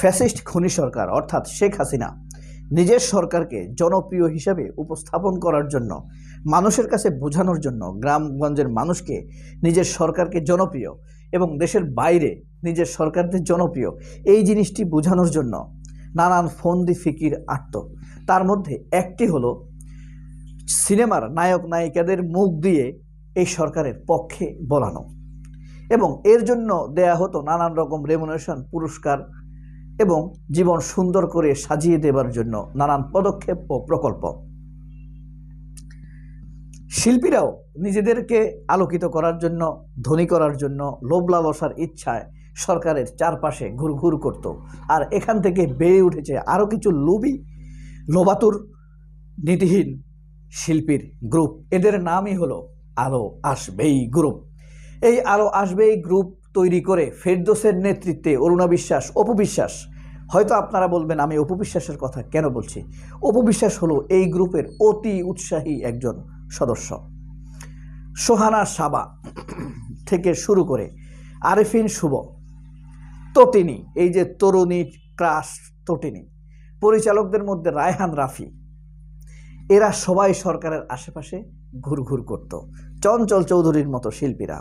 Fascist খনি সরকার, অর্থাৎ শেখ হাসিনা, নিজের সরকারকে জনপ্রিয় হিসাবে উপস্থাপন করার জন্য, মানুষের কাছে বোঝানোর জন্য গ্রামগঞ্জের মানুষকে নিজের সরকারকে জনপ্রিয় এবং দেশের বাইরে নিজের সরকারদের জনপ্রিয়, এই জিনিসটি বোঝানোর জন্য নানান ফন্দি ফিকির আটত। তার মধ্যে একটি হলো, সিনেমার নায়ক নায়িকাদের মুখ দিয়ে এই সরকারের পক্ষে বলানো এবং এর জন্য দেয়া হতো নানান রকম রেমুনেশন পুরস্কার এবং জীবন সুন্দর করে সাজিয়ে দেবার জন্য নানান পদক্ষেপ ও প্রকল্প। শিল্পীরাও নিজেদেরকে আলোকিত করার জন্য, ধনী করার জন্য লোভ লালসার ইচ্ছায় সরকারের চারপাশে ঘুরঘুর করত। আর এখান থেকে বেড়ে উঠেছে আরও কিছু লোভী লোবাতুর নীতিহীন শিল্পীর গ্রুপ। এদের নামই হলো আলো আসবেই গ্রুপ। এই আলো আসবেই গ্রুপ তৈরি করে ফেরদোসের নেতৃত্বে অরুণা বিশ্বাস অপবিশ্বাস হয়তো আপনারা বলবেন, আমি অপবিশ্বাসের কথা কেন বলছি? অপবিশ্বাস হলো এই গ্রুপের অতি উৎসাহী একজন সদস্য। সোহানা সাবা থেকে শুরু করে আরেফিন শুভ, তটিনী, এই যে তরুণী ক্রাশ তটিনী, পরিচালকদের মধ্যে রায়হান রাফি, এরা সবাই সরকারের আশেপাশে ঘুরঘুর করত। চঞ্চল চৌধুরীর মতো শিল্পীরা।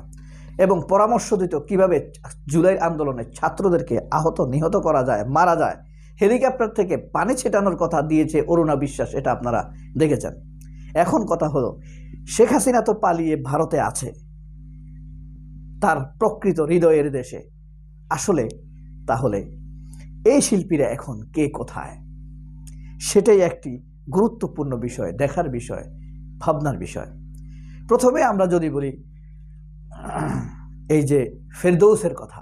এবং পরামর্শ দিত কীভাবে জুলাই আন্দোলনে ছাত্রদেরকে আহত, নিহত করা যায়, মারা যায়। হেলিকপ্টার থেকে পানি ছেটানোর কথা দিয়েছে অরুণা বিশ্বাস, এটা আপনারা দেখেছেন। এখন কথা হলো, শেখ হাসিনা তো পালিয়ে ভারতে আছে। তার প্রকৃত হৃদয়ের দেশে। আসলে তাহলে এই শিল্পীরা এখন কে কোথায়? সেটাই একটি গুরুত্বপূর্ণ বিষয়, দেখার বিষয়, ভাবনার বিষয়। প্রথমে আমরা যদি বলি এই যে ফেরদৌসের কথা।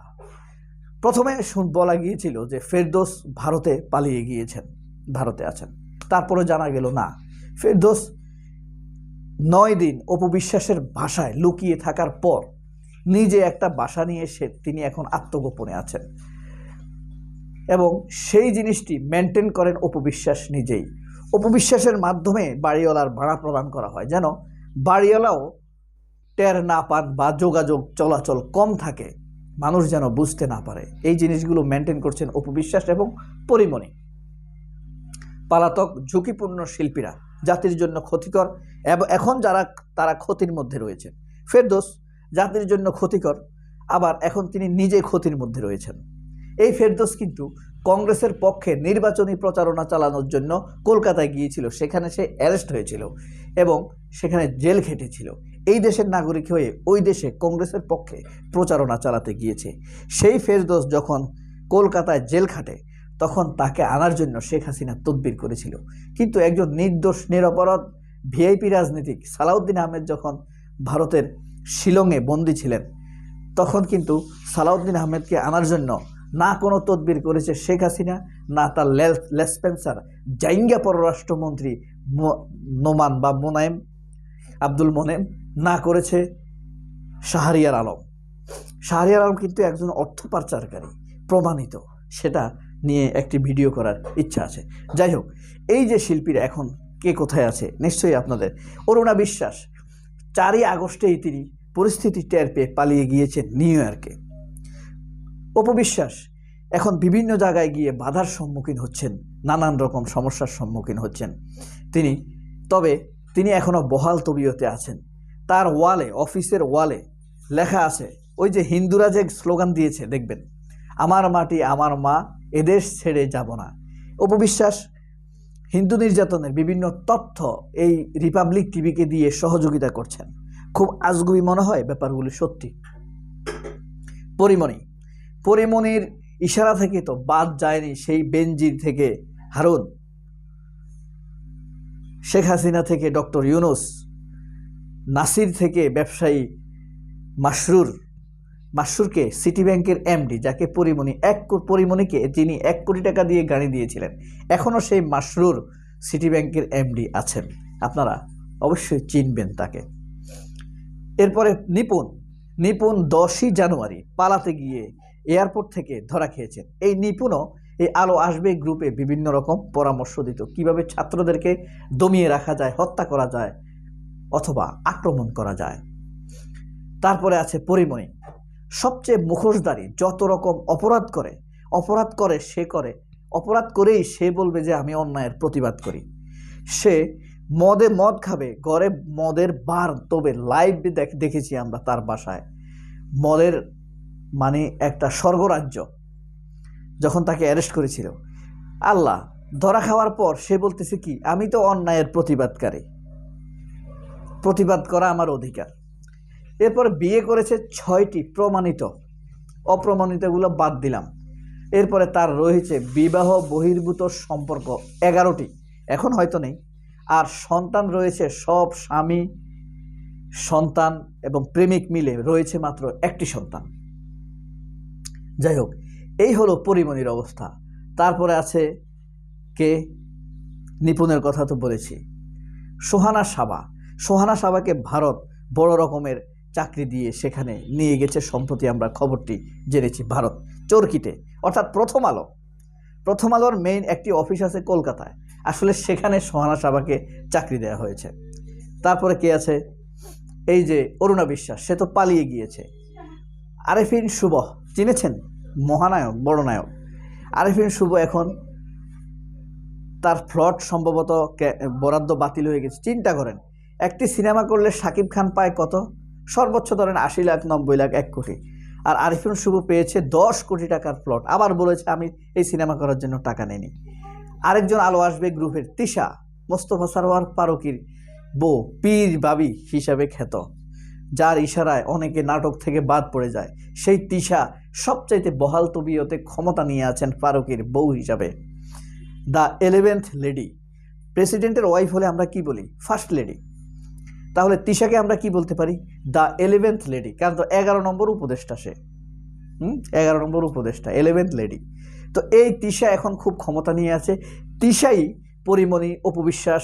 প্রথমে বলা গিয়েছিল যে ফেরদৌস ভারতে পালিয়ে গিয়েছেন, ভারতে আছেন। তারপরে জানা গেল না, ফেরদৌস নয় দিন অপবিশ্বাসের ভাষায় লুকিয়ে থাকার পর নিজে একটা বাসা নিয়ে এসে তিনি এখন আত্মগোপনে আছেন। এবং সেই জিনিসটি মেনটেন করেন অপবিশ্বাস নিজেই। অপবিশ্বাসের মাধ্যমে বাড়িওয়ালার ভাড়া প্রদান করা হয়। যেন বাড়িওয়ালাও টের না পান বা যোগাযোগ চলাচল কম থাকে, মানুষ যেন বুঝতে না পারে। এই জিনিসগুলো মেনটেন করছেন অপবিশ্বাস এবং পরিমণি। পালাতক ঝুঁকিপূর্ণ শিল্পীরা, জাতির জন্য ক্ষতিকর এবং, এখন যারা, তারা ক্ষতির মধ্যে রয়েছেন। ফেরদোস, জাতির জন্য ক্ষতিকর, আবার এখন তিনি নিজে ক্ষতির মধ্যে রয়েছেন। এই ফেরদোস কিন্তু কংগ্রেসের পক্ষে নির্বাচনী প্রচারণা চালানোর জন্য কলকাতায় গিয়েছিল। সেখানে সে অ্যারেস্ট হয়েছিল এবং সেখানে জেল খেটেছিল। এই দেশের নাগরিক হয়ে ওই দেশে কংগ্রেসের পক্ষে প্রচারণা চালাতে গিয়েছে। সেই ফেরদোস যখন কলকাতায় জেল খাটে, তখন তাকে আনার জন্য শেখ হাসিনা তদবির করেছিল। কিন্তু একজন নির্দোষ, নিরপরাধ ভিআইপি রাজনীতিক সালাউদ্দিন আহমেদ যখন ভারতের শিলংয়ে বন্দি ছিলেন, তখন কিন্তু সালাউদ্দিন আহমেদকে আনার জন্য না কোনো তদবির করেছে শেখ হাসিনা, না তার লেসপেন্সার জাইঙ্গা পররাষ্ট্রমন্ত্রী নোমান বা মোনায়েম, আব্দুল মোনেম না করেছে শাহরিয়ার আলম। শাহরিয়ার আলম কিন্তু একজন অর্থ পাচারকারী, প্রমাণিত। সেটা নিয়ে একটি ভিডিও করার ইচ্ছা আছে। যাই হোক, এই যে শিল্পীরা এখন কে কোথায় আছে, নিশ্চয়ই আপনাদের। অরুণা বিশ্বাস, চারই আগস্টেই তিনি পরিস্থিতি টের পেয়ে পালিয়ে গিয়েছেন নিউ ইয়র্কে। অপবিশ্বাস এখন বিভিন্ন জায়গায় গিয়ে বাধার সম্মুখীন হচ্ছেন, নানান রকম সমস্যার সম্মুখীন হচ্ছেন। তিনি, তবে তিনি এখনও বহাল তবিয়তে আছেন। তার ওয়ালে, অফিসের ওয়ালে লেখা আছে, ওই যে হিন্দুরা যে স্লোগান দিয়েছে, দেখবেন, আমার মাটি, আমার মা, এদেশ ছেড়ে যাব না। অপবিশ্বাস, হিন্দু নির্যাতনের বিভিন্ন তথ্য এই রিপাবলিক টিভিকে দিয়ে সহযোগিতা করছেন। খুব আজগুবি মনে হয় ব্যাপারগুলি সত্যি। পরিমণি, পরিমণির ইশারা থেকে তো বাদ যায়নি সেই বেঞ্জির থেকে হারুন, শেখ হাসিনা থেকে ডক্টর ইউনুস নাসির থেকে ব্যবসায়ী মাসরুর মাসরুরকে সিটি ব্যাংকের এমডি যাকে পরিমণি, এক পরিমণিকে যিনি এক কোটি টাকা দিয়ে গাড়ি দিয়েছিলেন, এখনও সেই মাসরুর সিটি ব্যাংকের এমডি আছেন। আপনারা অবশ্যই চিনবেন তাকে। এরপরে নিপুণ নিপুণ দশই জানুয়ারি পালাতে গিয়ে এয়ারপোর্ট থেকে ধরা খেয়েছেন। এই নিপুণও এই আলো আসবে গ্রুপে বিভিন্ন রকম পরামর্শ দিত। কীভাবে ছাত্রদেরকে দমিয়ে রাখা যায়, হত্যা করা যায় অথবা আক্রমণ করা যায়। তারপরে আছে পরিমণি সবচেয়ে মুখোশধারী যত রকম অপরাধ করে অপরাধ করে সে করে, অপরাধ করেই সে বলবে যে আমি অন্যায়ের প্রতিবাদ করি। সে মদে মদ খাবে ঘরে মদের বার তবে লাইভ দেখেছি আমরা তার বাসায়। মদের মানে একটা স্বর্গরাজ্য, যখন তাকে অ্যারেস্ট করেছিল। আল্লাহ, ধরা খাওয়ার পর সে বলতেছে কি, আমি তো অন্যায়ের প্রতিবাদকারী। প্রতিবাদ করা আমার অধিকার। এরপর বিয়ে করেছে ছয়টি প্রমাণিত। অপ্রমাণিতগুলো বাদ দিলাম। এরপরে তার রয়েছে বিবাহ বহির্ভূত সম্পর্ক এগারোটি। এখন হয়তো নেই। আর সন্তান রয়েছে, সব স্বামী, সন্তান এবং প্রেমিক মিলে রয়েছে মাত্র একটি সন্তান। যাই হোক এই হলো পরিমণির অবস্থা। তারপরে আছে কে? নিপুণের কথা তো বলেছি। সোহানা সাবা। সোহানা সাবাকে ভারত বড় রকমের চাকরি দিয়ে সেখানে নিয়ে গেছে। সম্প্রতি আমরা খবরটি জেনেছি ভারত চরকিতে। অর্থাৎ প্রথম আলো। প্রথম আলোর মেইন একটি অফিস আছে কলকাতায়। আসলে সেখানে সোহানা সাবাকে চাকরি দেওয়া হয়েছে। তারপরে কে আছে? এই যে অরুণা বিশ্বাস, সে তো পালিয়ে গিয়েছে। আরেফিন শুভ, চিনেছেন? মহানায়ক, বড় নায়ক। আরেফিন শুভ এখন তার ফ্লট সম্ভবত বরাদ্দ বাতিল হয়ে গেছে। চিন্তা করেন একটি সিনেমা করলে শাকিব খান পায় কত? সর্বোচ্চ ধরেন আশি লাখ, নব্বই লাখ, এক কোটি। আর আরিফুন শুভ পেয়েছে দশ কোটি টাকার প্লট আবার বলেছে, আমি এই সিনেমা করার জন্য টাকা নেইনি। আরেকজন আলো আসবে গ্রুপের, তিশা, মোস্তফা সারোয়ার পারকির বউ, পীর বাবি হিসাবে খ্যাত, যার ইশারায় অনেকে নাটক থেকে বাদ পড়ে যায়। সেই তিশা সবচাইতে বহাল তবিয়তে ক্ষমতা নিয়ে আছেন ফারুকের বউ হিসাবে। The eleventh lady. প্রেসিডেন্টের ওয়াইফ হলে আমরা কি বলি? First lady. তাহলে তিশাকে আমরা কি বলতে পারি? দ্য এলেভেন্থ লেডি কারণ তো এগারো নম্বর উপদেষ্টা সে। হুম? এগারো নম্বর উপদেষ্টা এলেভেন্থ লেডি তো এই তিশা এখন খুব ক্ষমতা নিয়ে আছে। তিশাই পরিমণি, অপবিশ্বাস,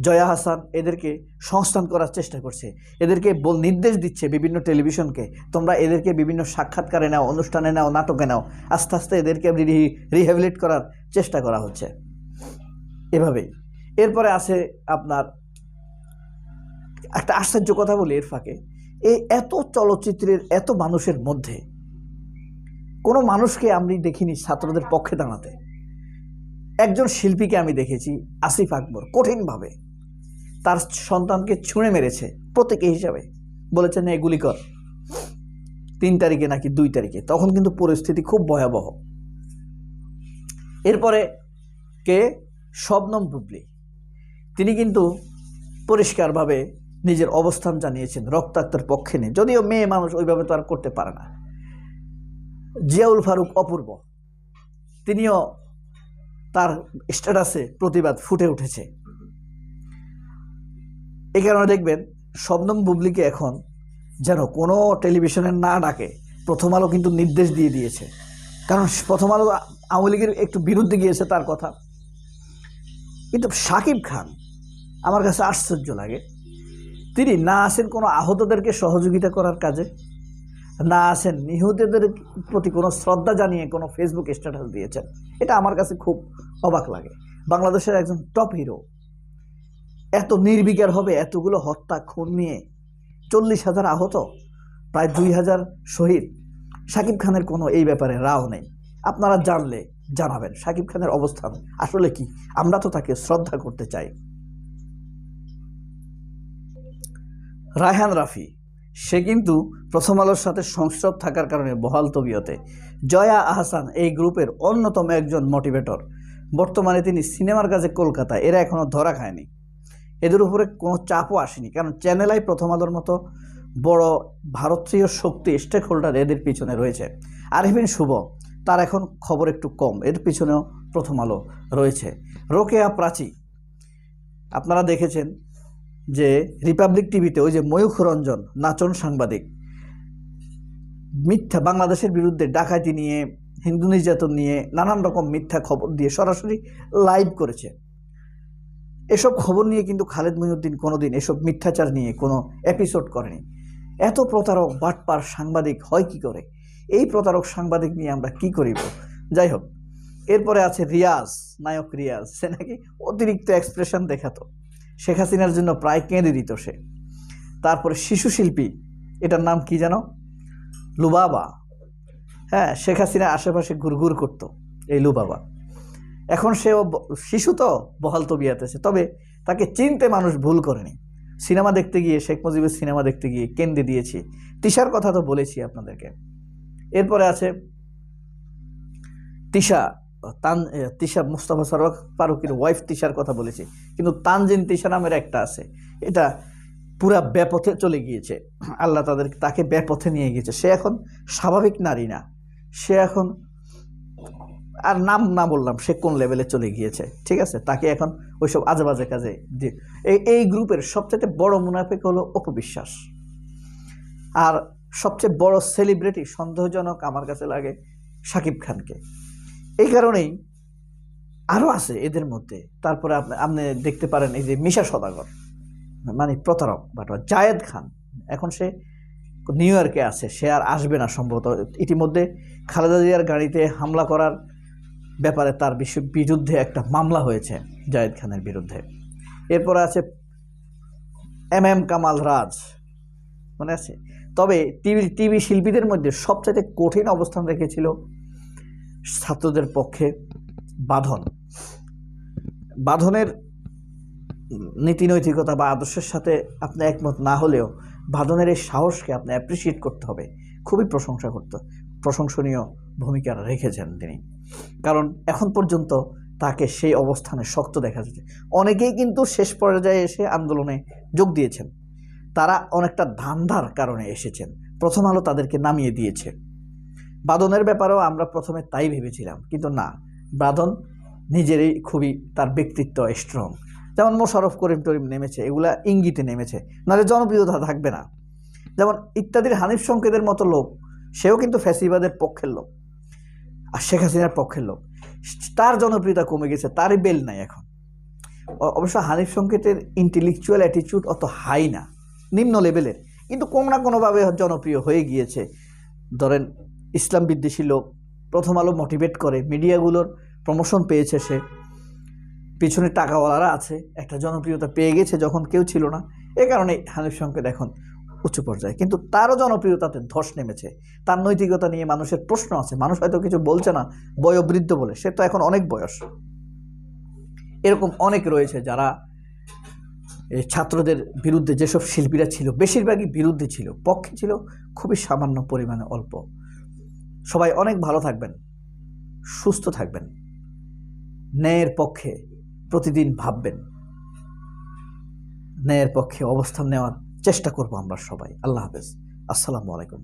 জয়া হাসান এদেরকে সংস্থান করার চেষ্টা করছে। এদেরকে বল নির্দেশ দিচ্ছে বিভিন্ন টেলিভিশনকে, তোমরা এদেরকে বিভিন্ন সাক্ষাৎকারে নাও, অনুষ্ঠানে নাও, নাটকে নাও। আস্তে আস্তে এদেরকে রিহ্যাবিলিট করার চেষ্টা করা হচ্ছে। এভাবেই। এরপরে আছে আপনার একটা আশ্চর্য কথা বলি এর ফাঁকে। এই এত চলচ্চিত্রের, এত মানুষের মধ্যে কোনো মানুষকে আমি দেখিনি ছাত্রদের পক্ষে দাঁড়াতে। একজন শিল্পীকে আমি দেখেছি, আসিফ আকবর, কঠিনভাবে। তার সন্তানকে ছুঁড়ে মেরেছে প্রত্যেকে হিসাবে। বলেছেন এগুলি কর। তিন তারিখে নাকি দুই তারিখে। তখন কিন্তু পরিস্থিতি খুব ভয়াবহ। এরপরে কে? শবনম বুবলি। তিনি কিন্তু পরিষ্কারভাবে নিজের অবস্থান জানিয়েছেন, রক্তাক্তের পক্ষে নেই। যদিও মেয়ে মানুষ ওইভাবে তো আর করতে পারে না। জিয়াউল ফারুক অপূর্ব। তিনিও তার স্ট্যাটাসে প্রতিবাদ ফুটে উঠেছে। এই কারণে দেখবেন, শবনম বুবলিকে এখন যেন কোনো টেলিভিশনের না ডাকে, প্রথম আলো কিন্তু নির্দেশ দিয়ে দিয়েছে। কারণ প্রথম আলো আওয়ামী লীগের একটু বিরুদ্ধে গিয়েছে তার কথা। কিন্তু সাকিব খান, আমার কাছে আশ্চর্য লাগে তিনি না আসেন কোনো আহতদেরকে সহযোগিতা করার কাজে, না আসেন নিহতদের প্রতি কোনো শ্রদ্ধা জানিয়ে কোনো ফেসবুক স্ট্যাটাস দিয়েছেন, এটা আমার কাছে খুব অবাক লাগে। বাংলাদেশের একজন টপ হিরো এত নির্বিকার হবে, এতগুলো হত্যা, খুন নিয়ে চল্লিশ হাজার আহত, প্রায় দুই হাজার শহীদ, শাকিব খানের কোনো এই ব্যাপারে রাও নেই। আপনারা জানলে জানাবেন শাকিব খানের অবস্থান, আসলে কি? আমরা তো তাকে শ্রদ্ধা করতে চাই। রায়হান রাফি। সে কিন্তু প্রথম আলোর সাথে সংস্রব থাকার কারণে বহাল তবিয়তে। জয়া আহসান এই গ্রুপের অন্যতম একজন মোটিভেটর। বর্তমানে তিনি সিনেমার কাজে কলকাতা এরা এখনও ধরা খায়নি। এদের উপরে কোনো চাপও আসেনি। কারণ চ্যানেলাই প্রথম আলোর মতো বড় ভারতীয় শক্তি স্টেক হোল্ডার এদের পিছনে রয়েছে। আরিফিন শুভ, তার এখন খবর একটু কম। এর পিছনেও প্রথম আলো রয়েছে। রোকেয়া প্রাচী, আপনারা দেখেছেন যে রিপাবলিক টিভিতে ওই যে ময়ূখ রঞ্জন, নাচন সাংবাদিক, মিথ্যা বাংলাদেশের বিরুদ্ধে ডাকাতি নিয়ে, হিন্দু নির্যাতন নিয়ে নানান রকম মিথ্যা খবর দিয়ে সরাসরি লাইভ করেছে। এসব খবর নিয়ে কিন্তু খালেদ মহিউদ্দিন কোনোদিন এসব মিথ্যাচার নিয়ে কোনো এপিসোড করেনি। এত প্রতারক, বাটপার সাংবাদিক হয় কি করে? এই প্রতারক সাংবাদিক নিয়ে আমরা কি করিব? যাই হোক, এরপরে আছে রিয়াজ, নায়ক রিয়াজ, সে নাকি অতিরিক্ত এক্সপ্রেশন দেখাতো। শেখ হাসিনার জন্য প্রায় কেঁদে দিত সে। তারপরে শিশু শিল্পী, এটার নাম কি জানো? লুবাবা। হ্যাঁ শেখ হাসিনা আশেপাশে ঘুরঘুর করতো এই লুবাবা। এখন সেও শিশু তো, বহাল তবিয়াতেছে তবে তাকে চিনতে মানুষ ভুল করেনি। সিনেমা দেখতে গিয়ে, শেখ মুজিবের সিনেমা দেখতে গিয়ে কেন্দ্রে দিয়েছি। তিশার কথা তো বলেছি আপনাদেরকে। এরপরে আছে তিশা। তান তিশা, মুস্তাফা সরোয়ার ফারুকের ওয়াইফ তিশার কথা বলেছি। কিন্তু তানজিন তিশা নামের একটা আছে। এটা পুরা ব্যাপথে চলে গিয়েছে। আল্লাহ তাদের, তাকে ব্যাপথে নিয়ে গিয়েছে। সে এখন স্বাভাবিক নারী না। সে এখন, আর নাম না বললাম, সে কোন লেভেলে চলে গিয়েছে। ঠিক আছে? তাকে এখন ওইসব আজে বাজে কাজে দিয়ে এই এই গ্রুপের সবচেয়ে বড় মুনাফিক হলো অপবিশ্বাস। আর সবচেয়ে বড় সেলিব্রিটি সন্দেহজনক আমার কাছে লাগে শাকিব খানকে। এই কারণেই আরও আছে এদের মধ্যে। তারপরে আপনি দেখতে পারেন এই যে মিশা সদাগর মানে প্রতারক বাট জায়েদ খান। এখন সে নিউ ইয়র্কে আছে, সে আর আসবে না সম্ভবত। ইতিমধ্যে খালেদা জিয়ার গাড়িতে হামলা করার ব্যাপারে তার বিরুদ্ধে একটা মামলা হয়েছে জায়েদ খানের বিরুদ্ধে। এরপরে আছে এম এম কামাল রাজ, মনে আছে? তবে টিভি টিভি শিল্পীদের মধ্যে সবচেয়ে কঠিন অবস্থান রেখেছিল ছাত্রদের পক্ষে বাঁধন। বাঁধনের নীতি নৈতিকতা বা আদর্শের সাথে আপনি একমত না হলেও বাঁধনের এই সাহসকে আপনি অ্যাপ্রিসিয়েট করতে হবে। খুবই প্রশংসা করতে, প্রশংসনীয় ভূমিকা রেখেছেন তিনি। কারণ এখন পর্যন্ত তাকে সেই অবস্থানে শক্ত দেখা যাচ্ছে। অনেকেই কিন্তু শেষ পর্যায়ে এসে আন্দোলনে যোগ দিয়েছেন। তারা অনেকটা ধান্ধার কারণে এসেছেন। প্রথম আলো তাদেরকে নামিয়ে দিয়েছে। বাদনের ব্যাপারেও আমরা প্রথমে তাই ভেবেছিলাম, কিন্তু না। বাদন নিজেরই খুবই, তার ব্যক্তিত্ব স্ট্রং যেমন মোশারফ করিম টরিম নেমেছে, এগুলা ইঙ্গিতে নেমেছে, নাহলে জনপ্রিয়তা থাকবে না। যেমন ইত্যাদির হানিফ সংকেতের মতো লোক, সেও কিন্তু ফ্যাসিবাদের পক্ষের লোক, আর শেখ হাসিনার পক্ষের লোক। তার জনপ্রিয়তা কমে গেছে, তারই বেল নাই এখন। অবশ্য হানিফ সংকেতের ইন্টেলেকচুয়াল অ্যাটিটিউড অত হাই না, নিম্ন লেভেলের কিন্তু কোনো না কোনোভাবে জনপ্রিয় হয়ে গিয়েছে। ধরেন ইসলাম বিদ্বেষী লোক প্রথম আলো মোটিভেট করে। মিডিয়াগুলোর প্রমোশন পেয়েছে সে। পিছনে টাকাওয়ালারা আছে, একটা জনপ্রিয়তা পেয়ে গেছে যখন কেউ ছিল না। এ কারণে হানিফ সংকেত এখন উচ্চ পর্যায়ে। কিন্তু তারও জনপ্রিয়তাতে ধস নেমেছে। তার নৈতিকতা নিয়ে মানুষের প্রশ্ন আছে। মানুষ হয়তো কিছু বলছে না, বয়োবৃদ্ধ বলে। সে তো এখন অনেক বয়স। এরকম অনেক রয়েছে যারা ছাত্রদের বিরুদ্ধে যেসব শিল্পীরা ছিল, বেশিরভাগই বিরুদ্ধে ছিল। পক্ষে ছিল খুবই সামান্য পরিমাণে অল্প। সবাই অনেক ভালো থাকবেন, সুস্থ থাকবেন, ন্যায়ের পক্ষে প্রতিদিন ভাববেন, ন্যায়ের পক্ষে অবস্থান নেওয়ার চেষ্টা করব আমরা সবাই। আল্লাহ হাফেজ। আসসালামু আলাইকুম।